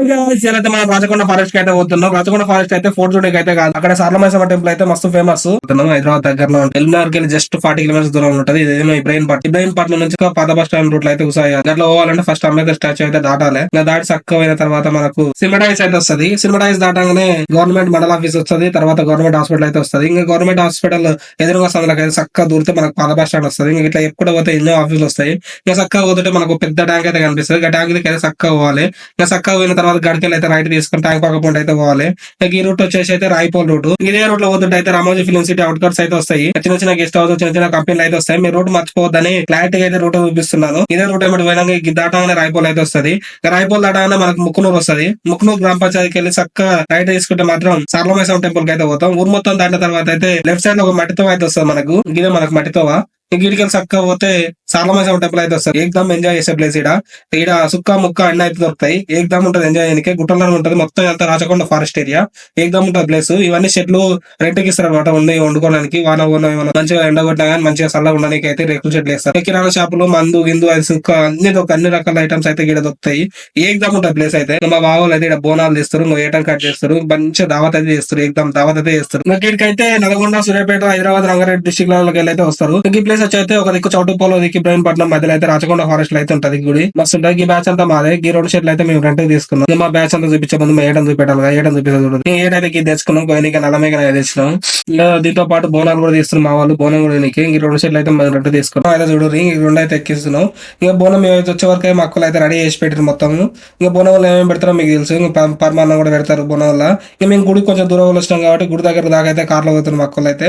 అయితే మనం రాచకొండ ఫారెస్ట్కి అయితే పోతున్నాం. రాచకొండ ఫారెస్ట్ అయితే ఫోర్ జూడేకి అయితే కాదు. అక్కడ సార్లమైసమ్మ టెంపుల్ అయితే మస్తు ఫేమస్ హైదరాబాద్ దగ్గరలో ఎల్మినార్కి జస్ట్ ఫార్టీ కిలోమీటర్స్ దూరం ఉంటుంది. ఇదేమో ఇబ్రాహిం పార్ట్ ఇబ్రాహిం పార్ట్ నుంచి పాత బస్ స్టాండ్ రూట్ అయితే ఉసాయి అట్లా పోవాలంటే ఫస్ట్ అంబేద్కర్ స్టాచ్యూ అయితే దాటాలి. ఇంకా దాటి చక్కమైన తర్వాత మనకు సినిమాటైజ్ అయితే వస్తుంది. సినిమాటైజ్ దాటంగానే గవర్నమెంట్ మండల ఆఫీస్ వస్తుంది. తర్వాత గవర్నమెంట్ హాస్పిటల్ అయితే వస్తుంది. ఇంకా గవర్నమెంట్ హాస్పిటల్ ఎదురుగా సందులోకి అయితే చక్కగా దూరితే మనకు పాత బస్ స్టాండ్ వస్తుంది. ఇంకా ఇట్లా ఎప్పుడు పోతే ఎన్నో ఆఫీసులు వస్తాయి. ఇంకా చక్కగా పోతుంటే మనకు పెద్ద ట్యాంక్ అయితే కనిపిస్తుంది. ఇంకా ట్యాంక్ దగ్గర అయితే చక్కగా పోవాలి. ఇంకా చక్కగా పోయిన తర్వాత గడికెళ్ళి అయితే రైట్ తీసుకుని ట్యాంక్ పక్క అయితే పోవాలి. ఇక ఈ రూట్ వచ్చేసి అయితే రాయపోల్ రూట్ ఇదే రూట్లో పోతుంటే అయితే Ramoji film city outskirts అయితే వస్తాయి. చిన్న చిన్న గెస్ట్ హౌస్ చిన్న చిన్న కంపెనీలు అయితే వస్తాయి. మీరు రూట్ మర్చిపోవద్దని క్లారిటీ అయితే రూట్ చూపిస్తున్నాను. ఇదే రూట్ ఏమిటి పోయినాక దాటంగానే దాటగానే రాయపోల్ అయితే వస్తుంది. ఇంకా రాయపోల్ దాటగానే మనకు ముక్కునూరు వస్తుంది. ముక్కునూరు గ్రామ పంచాయతీకి వెళ్ళి చక్కగా రైట్ తీసుకుంటే మాత్రం సార్లమేశ్వరం టెంపుల్కి అయితే పోతాం. ఊరు మొత్తం దాటిన తర్వాత అయితే లెఫ్ట్ సైడ్లో ఒక మట్టితో అయితే వస్తుంది మనకు. ఇదే మనకు మట్టితోవా గిడికెళ్ళి చక్కగా పోతే సార్లమైసమ్మ టెంపుల్ అయితే వస్తారు ఏకదమ్ ఎంజాయ్ చేసే ప్లేస్ ఇక్కడ ఇక్కడ సుక్క ముక్క అన్న అయితే దొరుకుతాయి. ఏకదమ్ ఉంటుంది ఎంజాయ్ చేయడానికి. గుట్టలను ఉంటది. మొత్తం అంతా రాచకొండ ఫారెస్ట్ ఏరియా ఏకదమ్ ఉంటుంది ప్లేస్ ఇవన్నీ చెట్లు రెంట్కి ఇస్తారు అనమాట ఉండి వండుకోవడానికి వాన ఉన్న ఏమైనా మంచిగా ఎండగొట్టినా కానీ మంచిగా చల్లగా ఉండడానికి అయితే రేకుల చెట్లు వేస్తారు. కిరాణా షాపులు మందు గిందు అది సుక్క అన్ని అన్ని రకాల ఐటమ్స్ అయితే ఇక్కడ దొరుకుతాయి. ఏకదమ్ ఉంటుంది ప్లేస్ అయితే. మా బావోళ్ళు అయితే ఇక్కడ బోనాలు తీస్తారు నువ్వు ఏటం కట్ చేస్తారు. మంచిగా దావత్ అయితే చేస్తారు. ఏకదమ్ దావత్ అయితే చేస్తారు. ఇంకా ఇక్కడికైతే నల్గొండ సూర్యాపేట హైదరాబాద్ రంగారెడ్డి డిస్టిక్ లెవెల్కి వెళ్ళి అయితే వస్తారు. ఈ ప్లేస్ వచ్చి అయితే ఒక దిక్కు చౌటుపోలో దిక్కు ఇబ్రాహీంపట్నం మధ్యలో అయితే రాచకొండ ఫారెస్ట్లో అయితే ఉంటది గుడి. మస్తు ఉంటుంది ఈ బ్యాచ్ అంతా మాదే. ఈ రెండు షెట్లు అయితే మేము రెంట్ తీసుకున్నాం. మా బ్యాచ్ అంతా చూపించే ముందు మేము చూపెట్టాలి కదా. ఏటం చూపించాలి చూడండి ఈ ఇది తెచ్చుకున్నాం. పోయిన నలమేగా తెచ్చినాం. ఇంకా దీంతో పాటు బోనాలు కూడా తీస్తున్నాం మా వాళ్ళు. బోనం కూడా నీకు ఈ రెండు షర్ట్లు అయితే మేము రెంట్ తీసుకున్నాం. అయితే చూడు ఈ రెండు అయితే ఎక్కిస్తున్నాం. ఇంకా బోనం మేము వచ్చే వరకు మా అక్కలు అయితే రెడీ చేసి పెట్టారు మొత్తం. ఇంకా బోనం వల్ల ఏమేమి పెడతారో మీకు తెలుసు. ఇంకా పరమాన్నం కూడా పెడతారు బోనం వల్ల. ఇంకా మేము గుడి కొంచెం దూరం వచ్చినాం కాబట్టి గుడి దగ్గర దాకా అయితే కార్లో పోతున్నాం మా అక్కలు అయితే.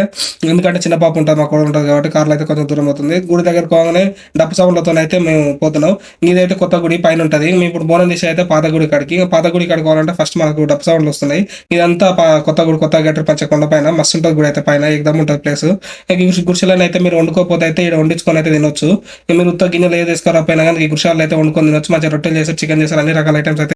ఎందుకంటే చిన్న పాప ఉంటుంది మా కూడా ఉంటుంది కాబట్టి కార్లో అయితే కొంచెం దూరం అవుతుంది. గుడి దగ్గర పోగానే డప్పు సౌండ్లతో అయితే మేము పోతున్నాం. ఇదైతే కొత్త గుడి పైన ఉంటుంది మేము ఇప్పుడు బోనం అయితే పాత గుడి కాడికి. పాత గుడి కాడికి పోవాలంటే ఫస్ట్ మనకు డప్పు సౌండ్లు వస్తున్నాయి. ఇదంతా పా- కొత్త గుడి కొత్త గట్టర్ పంచకొండ పైన మస్తు ఉంటుంది గుడి అయితే పైన. ఎగ్దాం ఉంటుంది ప్లేస్ గుడిసెలను అయితే మీరు వండుకోకపోతే అయితే ఇక్కడ వండించుకొని అయితే తినొచ్చు. మీరు ఉత్త గిన్నెలు ఏ తీసుకురాపోయినా కానీ ఈ గుడిసెలు అయితే వండుకొని తినొచ్చు. మంచి రొట్టెలు చేసి చికెన్ చేసి అన్ని రకాల ఐటమ్స్ అయితే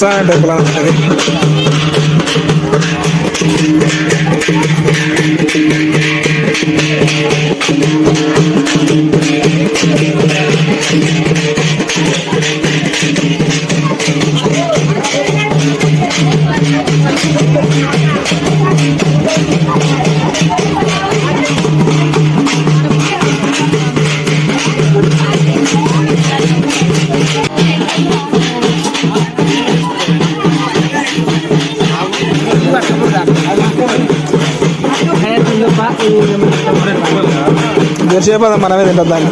మసాలా టైపులా ఉంటుంది ఎంతసేపు అది మనమే తింటాం దాన్ని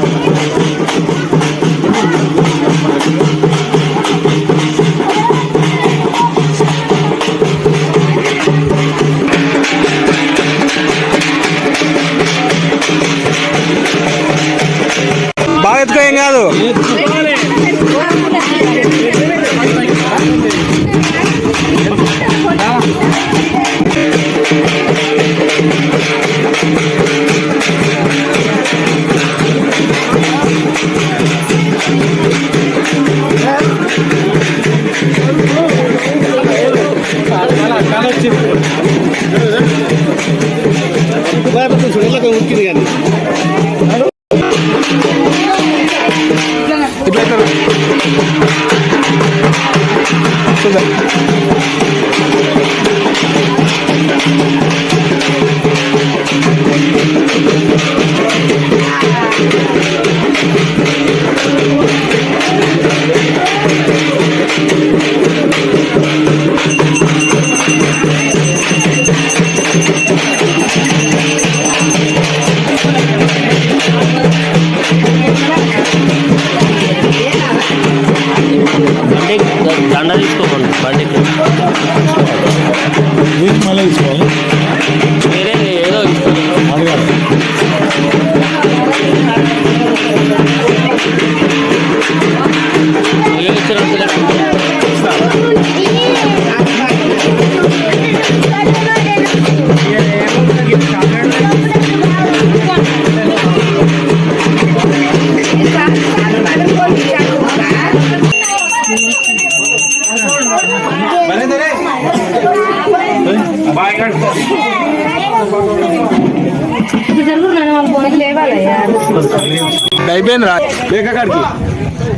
అయిపోయింది రా లేక కాడికి.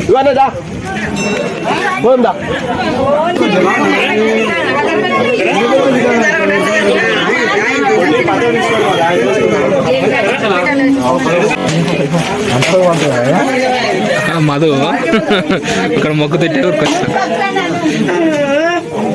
ఇవన్నీ దా. పోందా మధు. ఇక్కడ మొక్కు తిట్టే ఊరికి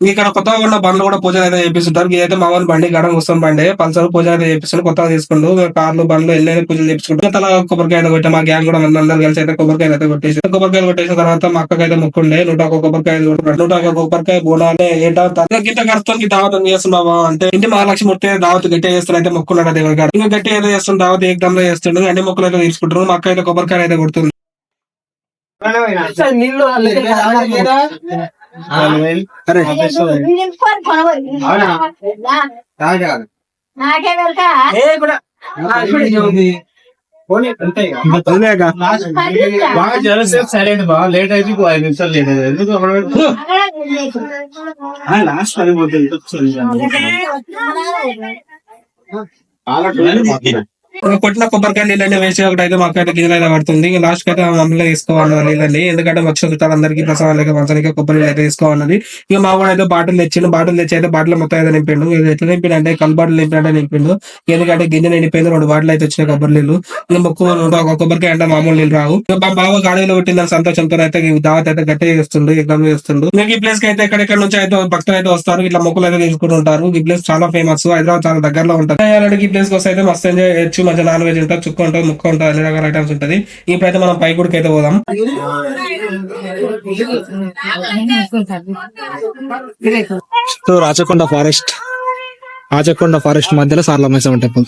ఇక్కడ కొత్తగా ఉన్న బండ్లు కూడా పూజలు అయితే చేపిస్తుంటారు. ఇదైతే మామూలు బండి గడం వస్తాం బండి. పల్సర్ పూజ అయితే చేపిస్తుంది కొత్తగా తీసుకుంటూ కార్లు బండ్లు ఎన్ని అయితే పూజలు చేపించుకుంటూ తల కొబ్బరికాయ అయితే కొట్టాం మా గ్యాంగ్ కూడా మంది అందరు కలిసి అయితే కొబ్బరికాయలు అయితే కొట్టేసి కొబ్బరికాయలు కొట్టేసిన తర్వాత మా అక్కకి అయితే మొక్కుండే. నూట ఒక కొబ్బరికాయ. నూట ఒక కొబ్బరికాయ బోనాలే ఏంటో? గిట్ట ఖర్చుకి దావతం చేస్తున్నావా అంటే ఇంటి మహాలక్ష్మి ముట్టే దావత్ గట్టి చేస్తున్నా అయితే మొక్కున్నాడు దేవుడి గారు ఇంకా గట్టి అయితే చేస్తుంది దావత్ ఏకదంలో చేస్తుండు. అన్ని మొక్కలు అయితే తీసుకుంటారు మా అక్క అయితే కొబ్బరికాయ అయితే కొడుతుంది నాకే వెళ్తా బాగా జలసేపు సరైన బాగా లేట్ అయితే ఇంకో ఐదు నిమిషాలు లేట్ అయ్యేది. ఎందుకు లాస్ట్ పని పోతుంది. కొట్టిన కొబ్బరికాయ నీళ్ళని వేసి ఒకటి అయితే మాకు అయితే గిన్నెలు అయితే పడుతుంది. లాస్ట్కి అయితే మమ్మల్ని తీసుకోవాలి నీళ్ళని ఎందుకంటే వచ్చిన చుట్టాలు అందరికి ప్రసాదం లేక మంచానికి కొబ్బరి నీళ్ళు అయితే తీసుకోవాలన్నది. ఇక మా కూడా అయితే బాటిల్ తెచ్చిండు. బాటిల్ తెచ్చి అయితే బాటిల్ మొత్తం అయితే నింపిండు. ఇది ఎట్లా నింపిండు అంటే కల్ బాటిల్ నింపినట్టే నింపిండు. ఎందుకంటే గిన్నె నిండిపోయింది రెండు బాటిల్ అయితే వచ్చినాయి కొబ్బరి నీళ్ళు. ఇక మొక్కు ఒక కొబ్బరికాయ అంటే మామూలు నీళ్ళు రావు. ఇక మా బావ గాడిలో పెట్టిందని సంతోషంతో అయితే దావత్ అయితే గట్టిగా చేస్తుండు ఎగ్జామ్ చేస్తుండు. ఇంకా ఈ ప్లేస్కి అయితే ఎక్కడెక్కడ నుంచి అయితే భక్తులు అయితే వస్తారు ఇట్లా మొక్కులు అయితే తీసుకుంటుంటారు ఈ ప్లేస్ చాలా ఫేమస్ హైదరాబాద్ చాలా దగ్గరలో ఉంటారు ఈ ప్లేస్కి వస్తే అయితే మస్తు ఎంజాయ్ చేయొచ్చు. మంచి నాన్ వెజ్ ఉంటుంది చుక్క ఉంటుంది ముక్క ఉంటుంది అన్ని రకాల ఐటమ్స్ ఉంటుంది. ఇప్పుడైతే మనం పై గుడికి అయితే పోదాం. So Rachakonda forest Rachakonda forest మధ్యలో సార్లమేశ్వరం టెంపుల్.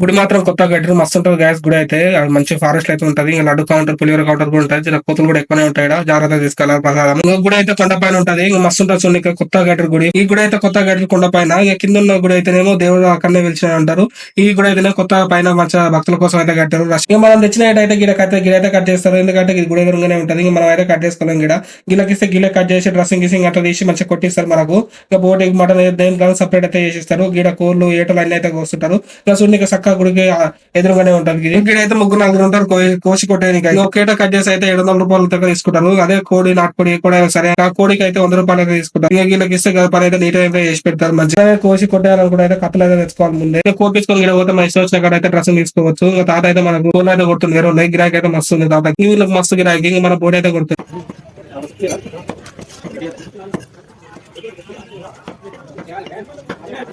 గుడి మాత్రం కొత్త కట్టారు మస్తు ఉంటుంది గ్యాస్ గుడి అయితే. మంచి ఫారెస్ట్ అయితే ఉంటది. ఇంకా లడ్డు కౌంటర్ పులివర కౌంటర్ కూడా ఉంటుంది. చిన్న కోతులు కూడా ఎక్కువనే ఉంటాయి జాగ్రత్త తీసుకెళ్ళాలి ప్రసాదం. ఇంకా గుడి అయితే కొండ పైన ఉంటది. ఇంకా మస్తు ఉంటుంది చూడండి ఇక్కడ కొత్త కట్టారు గుడి. ఈ గుడి అయితే కొత్త కట్టారు కొండ పైన. ఇక కింద ఉన్న గుడి అయితేనేమో దేవుడు అక్కడనే పిలిచిన అంటారు. ఈ గుడి అయితే కొత్త పైన మంచి భక్తుల కోసం అయితే కట్టారు. ఇంకా మనం తెచ్చిన అయితే గిడకైతే గిడైతే కట్ చేస్తారు ఎందుకంటే ఇది గుడి ఎదురుగానే ఉంటుంది. ఇంకా మనం అయితే కట్ చేసుకోలేం గిడ. గిలకిస్తే గిల కట్ చేసి డ్రెస్సింగ్ గిసింగ్ అట్లా తీసి మంచిగా కొట్టిస్తారు మనకు. ఇంకా బోటికి మటన్ దేని సపరేట్ అయితే చేసిస్తారు. గిడ కోళ్ళు ఏటలు అన్ని అయితే కోస్తుంటారు. ఇంకా చూడండి ఇక చక్కగా గుడికి ఎదురుగానే ఉంటుంది అయితే ముగ్గురు నలుగురు ఉంటారు. కోసి కొట్టేయడానికి అయితే. ఒక ఏట కట్ చేసి అయితే ఏడు వందల రూపాయలు దగ్గర తీసుకుంటారు. అదే కోడి నాటుకోడి కూడా సరే. ఆ కోడికి అయితే వంద రూపాయలు అయితే తీసుకుంటారు. ఇక వీళ్ళకి ఇస్తే కదా పని అయితే నీట్ అయితే చేసి పెడతారు మంచిగా. కోసి కొట్టేయాలనుకుంటే అయితే కత్తులు అయితే తెచ్చుకోవాలి ముందే. ఇక కోపించుకొని ఇక్కడ పోతే మన ఇష్టం వచ్చిన కాడ అయితే డ్రెస్ తీసుకోవచ్చు. ఇక తాత అయితే మనకు కోళ్ళు అయితే కొడుతుంది వేరే ఉన్నాయి గిరాకీ అయితే మస్తు ఉంది తాత వీళ్ళకి మస్తు గిరాకీ. ఇంక మన బోడి అయితే కొడుతుంది.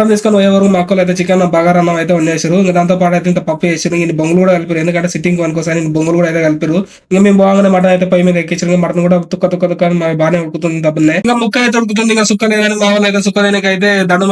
మటన్ తీసుకొని పోయేవారు మా అక్కలు అయితే చికెన్ బగారా అన్నం అయితే వండేసారు ఇంకా దాంతో పాటు అయితే ఇంత పప్పు వేసారు ఇంక బొంగులు కూడా కలిపారు ఎందుకంటే సిట్టింగ్ వనుకోసారి ఇంక బొంగులు కూడా అయితే కలిపారు ఇంకా మేము బాగానే మటన్ అయితే పై మీద ఎక్కించారు ఇంకా మటన్ కూడా తుక్క తుక్క తుక్క బాగానే ఉడుకుతుంది దబ్బునే. ఇంకా ముక్క అయితే ఉడుకుతుంది. ఇంకా సుక్క లేదని మా వాళ్ళు అయితే సుక్క దేనికి అయితే దండు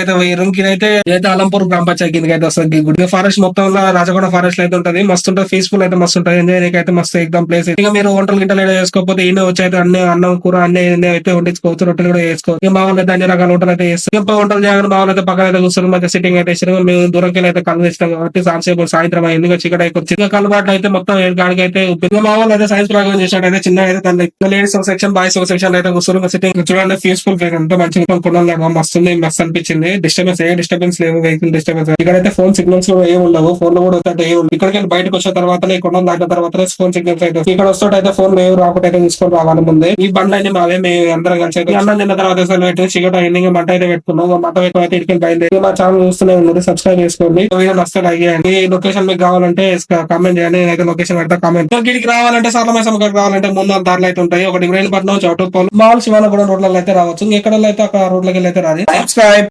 అయితే వేయరు ఇంకైతే అలంపూర్ గ్రామ పంచాయతీ అయితే వస్తుంది గుడ్. గుడి ఫారెస్ట్ మొత్తంలో రాజకొండ ఫారెస్ట్ అయితే ఉంటుంది. మస్తు ఉంటుంది. పీస్ఫుల్ అయితే మస్తు ఉంటుంది. ఎంజాయ్ అయితే మస్తు ఎగ్జామ్ ప్లేస్ ఇంకా మీరు వంటలు గింటలు ఏదో చేసుకోకపోతే ఈయన వచ్చి అయితే అన్ని అన్నం కూర అన్ని అయితే వండించుకోవచ్చు. రొట్టెలు కూడా చేసుకోవచ్చు. ఇంకా మా వాళ్ళు అయితే అన్ని రకాల వంటలు అయితే చేస్తారు ఇంకా వంటలు చేయాలి కానీ అయితే పక్కన అయితే కూర్చొని మధ్య సిట్టింగ్ అయితే ఇచ్చారు. మేము దూరంకి అయితే కళ్ళు ఇస్తాం కాబట్టి సాయంత్రం సాయంత్రం అయింది. చికెట్ చీకటి అయిపోయింది ఇంకా కలుబాట్లు అయితే మొత్తం ఏడు అయితే ఉప్పింది. మా అయితే సైన్స్ ప్రాగ్రామ్ చేసినట్టు చిన్న అయితే దాన్ని లేడీస్ ఒక సెక్షన్ బాయ్స్ ఒక సెక్షన్ అయితే కూర్చొని సిట్టింగ్ చూడండి పీస్ఫుల్ ప్లేస్ ఎంత మంచిగా కొనాలి మస్తుంది మస్తు అనిపించింది. డిస్టర్బెన్స్ ఏ డిస్టర్బెన్స్ లేవు వెహికల్ డిస్టర్బెన్స్ ఇక్కడైతే ఫోన్ సిగ్నల్స్ కూడా ఏమి ఉండవు. ఫోన్లో కూడా వస్తుంటే ఏమి ఇక్కడికి బయటకు వచ్చిన తర్వాత కొండ దాటిన తర్వాత ఫోన్ సిగ్నల్స్ అయితే ఇక్కడ వస్తుంటే అయితే ఫోన్ మేము రాకుండా అయితే తీసుకొని రావాలి ముందే ఈ బండ్లు అన్ని మావే మేము అందరం కలిసి అయితే అన్నం తిన్న తర్వాత అసలు పెట్టి చికెట్ ఎండింగ్ మంట అయితే పెట్టుకున్నాం. మంట పెట్టుకుని బయలుదేరి మా ఛానల్ చూస్తూనే ఉన్నారు సబ్స్క్రైబ్ చేసుకోండి. వీడియో నస్తే లైక్ ఈ లొకేషన్ మీకు కావాలంటే కామెంట్ చేయండి నేనైతే లొకేషన్ పెడతా కామెంట్ ఇక్కడికి రావాలంటే సార్లమైసం ఇక్కడ రావాలంటే మూడు నాలుగు దారులు అయితే ఉంటాయి. ఒకటి ఇబ్రాహీంపట్నం చౌటుప్పల్ మాల్ శివాన కూడా రోడ్లలో అయితే రావచ్చు. ఇంకెక్కడ అయితే అక్కడ రోడ్లకి వెళ్ళి అయితే రాదు. సబ్స్క్రైబ్